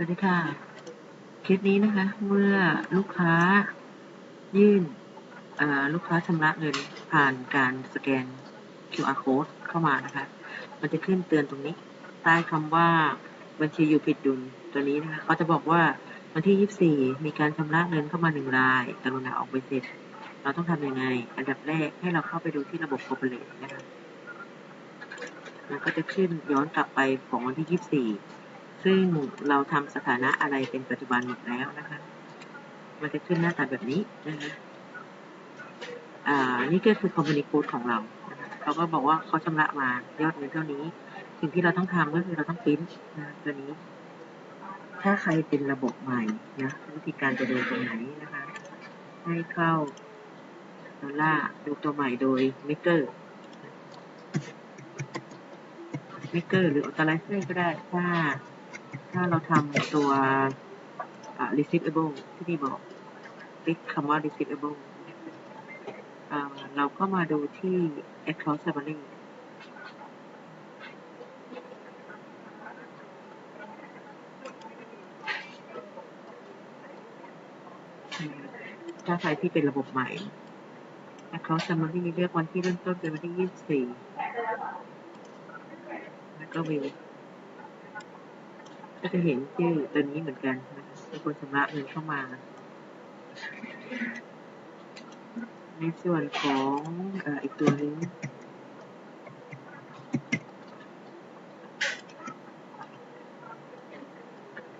สวัสดีค่ะ เคสนี้นะคะ เมื่อลูกค้ายื่นลูกค้าชำระเงินผ่านการสแกน QR code เข้ามานะคะ มันจะขึ้นเตือนตรงนี้ ใต้คำว่าบัญชีอยู่ผิดดุลตัวนี้นะคะเขาจะบอกว่าวันที่ 24 มีการชำระเงินเข้ามาหนึ่งรายกรุณาออกไปเสร็จ เราต้องทำยังไง อันดับแรกให้เราเข้าไปดูที่ระบบ corporate นะคะมันก็จะขึ้นย้อนกลับไปของวันที่ 24 ซึ่งเราทำสถานะอะไรเป็นปัจจุบันหมดแล้วนะคะ มันจะขึ้นหน้าตาแบบนี้นะคะอ่า นี่ก็คือ company code ของเรานะคะเขาก็บอกว่าเขาชำระมายอดเงินเท่านี้ สิ่งที่เราต้องทำก็คือเราต้องปริ้นนะตัวนี้ ถ้าใครเป็นระบบใหม่นะวิธีการจะดูตรงไหนนะคะ ให้เข้าดอลลาร์ดูตัวใหม่โดย Maker Maker หรือ Authorizer ก็ได้ถ้า ถ้าเราทำตัว receivable ที่นี่บอกติ๊กคำว่า receivable เราก็มาดูที่ account summary ถ้าใครที่เป็นระบบใหม่ account summary เลือกวันที่เริ่มต้นเป็นวันที่ 24 แล้วก็วิว ก็จะเห็นชื่อตัวนี้เหมือนกันนะคะมีคนชำระเงินเข้ามา ในส่วนของอ,อีกตัวนึง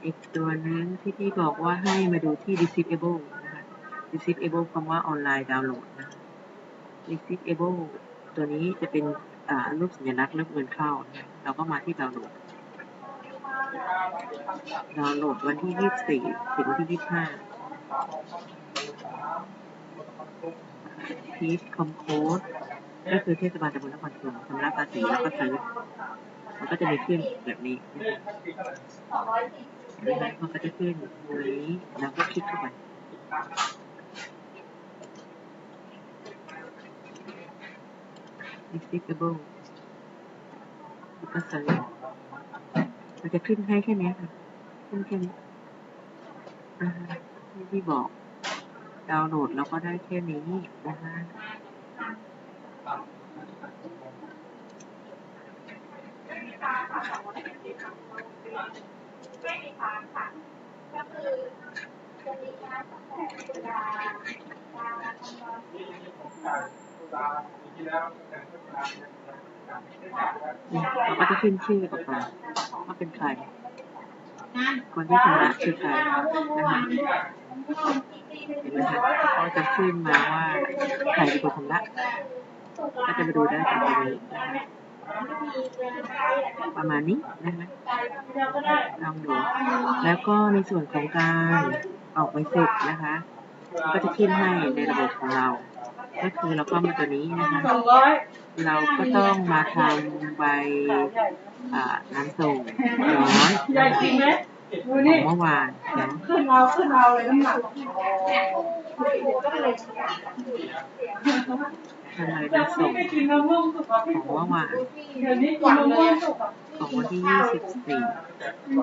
อีกตัวนึงที่พี่บอกว่าให้มาดูที่ receivable นะคะ receivable คำว่าออนไลน์ดาวน์โหลดนะคะ receivable ตัวนี้จะเป็นรูปสัญลักษณ์รูปเงินเข้านะเราก็มาที่ดาวน์โหลด ดาวน์โหลดวันที่24ถึงวันที่25พีทคอมโพสก็คือเทศบาลตำบลนครชุมชำระภาษีแล้วก็ซื้อมันก็จะมีขึ้นแบบนี้นะคะมันก็จะขึ้นตรงนี้แล้วก็คลิกเข้าไป receivable แล้วก็ซื้อ มันจะขึ้นให้แค่นี้ค่ะ ขึ้นแค่นี้อ่าฮะที่ที่บอก ดาวน์โหลดแล้วก็ได้แค่นี้นะคะเนี่ย เราก็จะขึ้นชื่อออกมาว่าเป็นใคร คนที่ชนะคือใครนะคะเห็นไหมคะก็จะขึ้นมาว่าใครเป็นคนชนะก็จะมาดูได้ตรงนี้นะคะประมาณนี้นะคะลองดู แล้วก็ในส่วนของการออกใบเสร็จนะคะ ก็จะขึ้นให้ในระบบของเรา ก็คือเราก็มาตัวนี้นะคะเราก็ต้องมาทำใบอ่านำส่งย้อนนะคะของเมื่อวานนะขึ้นเอาขึ้นเอาเลยน้ำหนัก ทำใบจากนำที่ส่งไม่กินมะม่วงสุกอะพี่ของเมื่อวานเดี๋ยวนี้กินมะม่วงสุกอะของวันที่24จ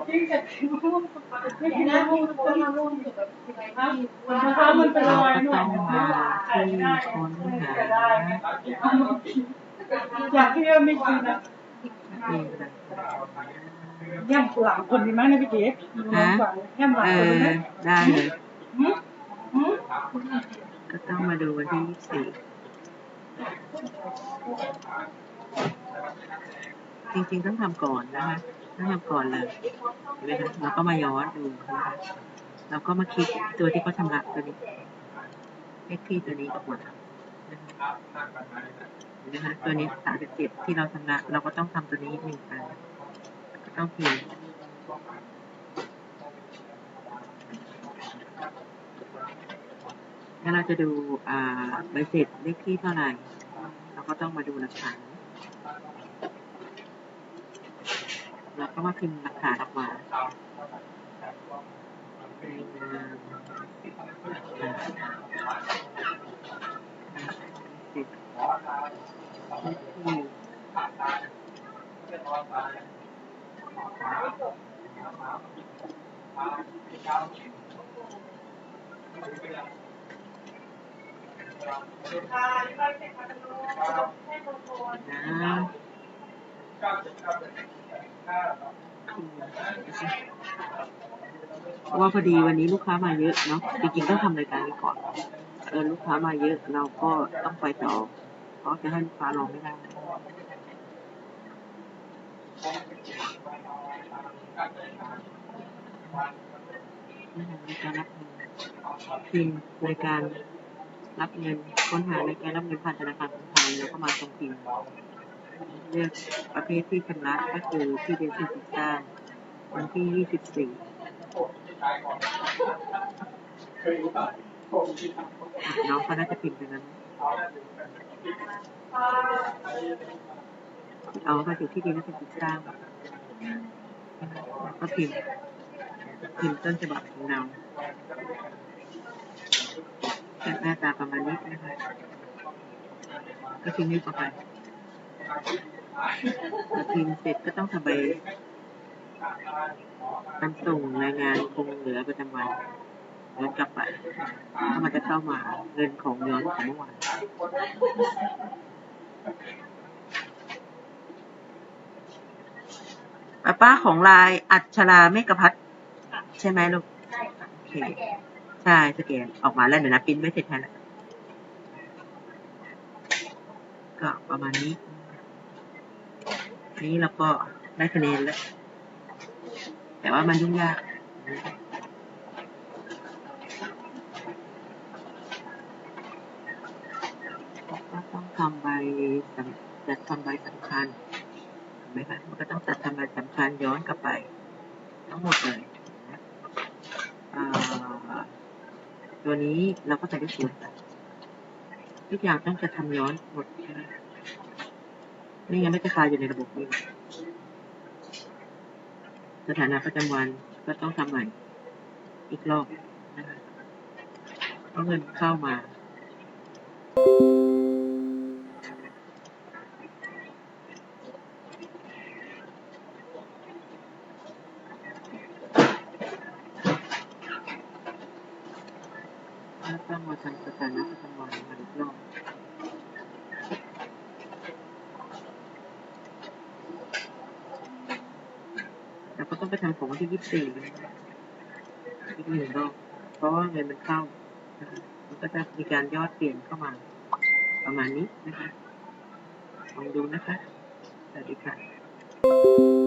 ริงๆจะกินมะม่วงสุกอะไม่กินมะม่วงสุกก็มะม่วงสุกแบบมันเช้ามันเป็นเรารอยก็หน่ต้ออยงมาที่ค้นหาอยากที่ไม่กินอะเองก็ได้ย่ำหลังคนดีไหมนะพี่เก๋ย่ำหลังเอคนดีอไหมได้เลยหืมหืมก็ต้องมาดูวันที่24 จริงๆต้องทำก่อนนะคะต้องทำก่อนเลยเห็นไหมคะเราก็มาย้อนดูนะคะเราก็มาคลิกตัวที่เขาชำระตัวนี้เลขที่ตัวนี้ออกมานะคะนไหมคะตัวนี้37ที่เราชำระเราก็ต้องทำตัวนี้หนึ่งอันก็ต้องพิมพ์แล้วเราจะดูอ่าใบเสร็จเลขที่เท่าไหร่ ก็ต้องมาดูหลักฐานเราก็มาพิมพ์หลักฐานออกมาใน นะเพราะว่าพอดีวันนี้ลูกค้ามาเยอะเนาะจริงๆต้องทำรายการนี้ก่อนเออลูกค้ามาเยอะเราก็ต้องไปต่อ เพราะจะให้ลูกค้ารอไม่ได้นี่ค่ะในการรับเงินพิมรายการ รับเงินค้นหารายการรับเงินผ่านธนาคารกรุงไทยแล้วก็มาตรงพิมพ์เลือกประเภทที่ชำระก็คือที่เป็นที่ติดตั้งวันที่24น้องเขาน่าจะพิมพ์ไปนั้นเอามาถึงที่ดินแล้วเป็นติดตั้งแล้วก็พิมพ์พิมพ์ต้นฉบับของเรา หน้าตาประมาณนี้นะคะ ก็พิมพ์นี้ต่อไปพอพิมพ์เสร็จก็ต้องทำใบนส่งรายงานคงเหลือประจำวันย้อนกลับไปถ้ามันจะเข้ามาเงินของย้อนของเมื่อวานป้าป้าของลายอัชราเมกพัฒใช่ไหมลูกใช่ค่ะ ใช่สแกนออกมาแล้วเดี๋ยวนะปิ้นไม่เสร็จแค่นั้นก็ประมาณนี้นี้เราก็ได้คะแนนแล้ว แต่ว่ามันยุ่งยากก็ต้องทำใบจัดทำใบสำคัญเห็นไหมคะมันก็ต้องจัดทำใบสำคัญย้อนกลับไป ทั้งหมดเลยนะอ่า ตัวนี้เราก็จะได้ส่วนกันทุกอย่างต้องจะทำย้อนหมดใช่ไหมไม่งั้นไม่จะคาอยู่ในระบบนี้สถานะประจำวันก็ต้องทำใหม่อีกรอบนะคะเพราะเงินเข้ามา แล้ว ต้องมาทำสถานะประจำวันมาอีกรอบแล้วก็ต้องไปทำของวันที่ยี่สิบสี่อีกหนึ่งรอบเพราะว่าเงินมันเข้านะคะมันก็จะมีการยอดเปลี่ยนเข้ามา ประมาณนี้นะคะลองดูนะคะสวัสดีค่ะ